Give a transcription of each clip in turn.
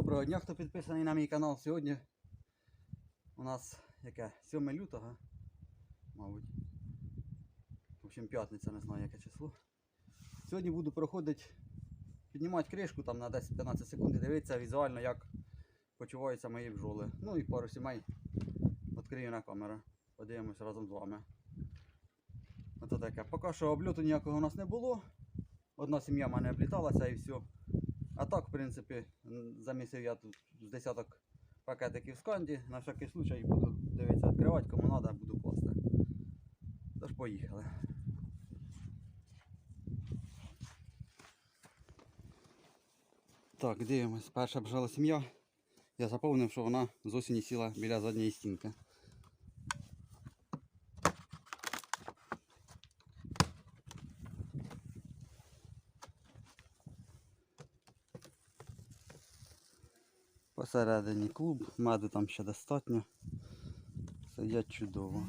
доброго дня, хто підписаний на мій канал. Сьогодні у нас яке? 7 лютого, мабуть. В общем, п'ятниця, не знаю яке число. Сьогодні буду проходити, піднімати кришку там на 10-15 секунд і дивитися візуально, як почуваються мої бджоли. Ну і пару сімей відкрию на камеру. Подивимось разом з вами. Ото таке. Поки що обльоту ніякого у нас не було. Одна сім'я в мене обліталася і все. А так, в принципі, замісив я тут з десяток пакетиків з канді. На всякий случай буду дивитися, відкривати, кому треба, буду класти. Тож поїхали. Так, дивимось. Перша бжала сім'я. Я заповнив, що вона з осені сіла біля задньої стінки. Посередині клуб, меду там ще достатньо. Сидять чудово.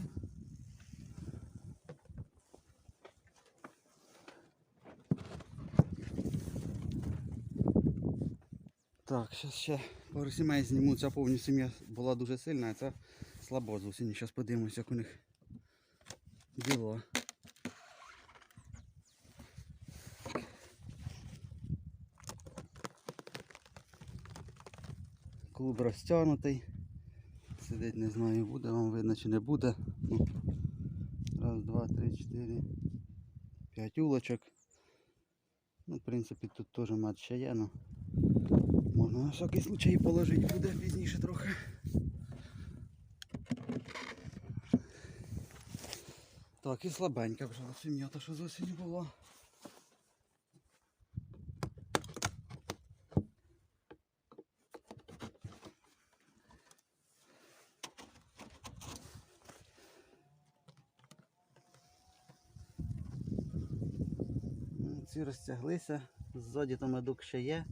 Так, зараз ще пару сімей зніму. Ця повні сім'я була дуже сильна, а ця слабо з осені. Зараз подивимось, як у них діло. Клуб розтягнутий. Сидить, не знаю, буде вам видно чи не буде. Ну, раз, два, три, чотири, п'ять улочок. Ну, в принципі, тут теж мат ще є, ну. Можна на всякий случай положити буде пізніше трохи. Так, і слабенька вже сім'я, та що з осені була. Ці розтяглися, ззаді там медок ще є.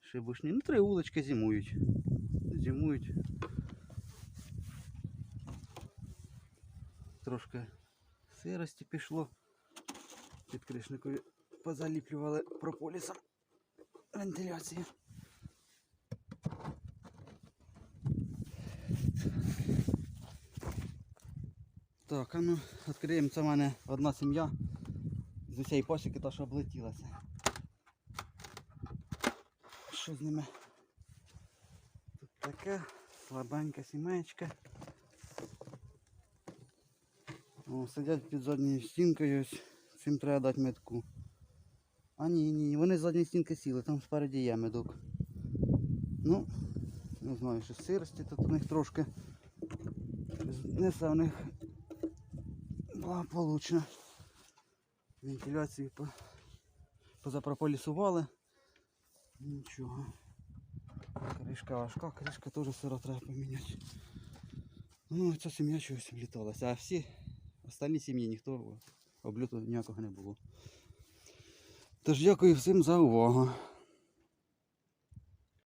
Шибушні. Ну, три вулички зимують. Зимують. Трошки сирості пішло. Підкришникові позаліплювали прополісом вентиляції. Так, а ну відкриємо. Це в мене одна сім'я з усієї пасіки та що облетілася. Що з ними? Тут таке слабенька сімеєчка. О, сидять під задньою стінкою, ось цим треба дати метку. А ні, ні, вони з задньої стінки сіли, там спереді є медок. Ну, не знаю, що сирості тут у них трошки. Не все у них благополучно. Вентиляцію позапрополісували. Нічого. Кришка важка, кришка теж сира треба поміняти. Ну, ця сім'я чогось обліталася. а всі останні сім'ї ніхто облюту ніякого не було. Тож дякую всім за увагу.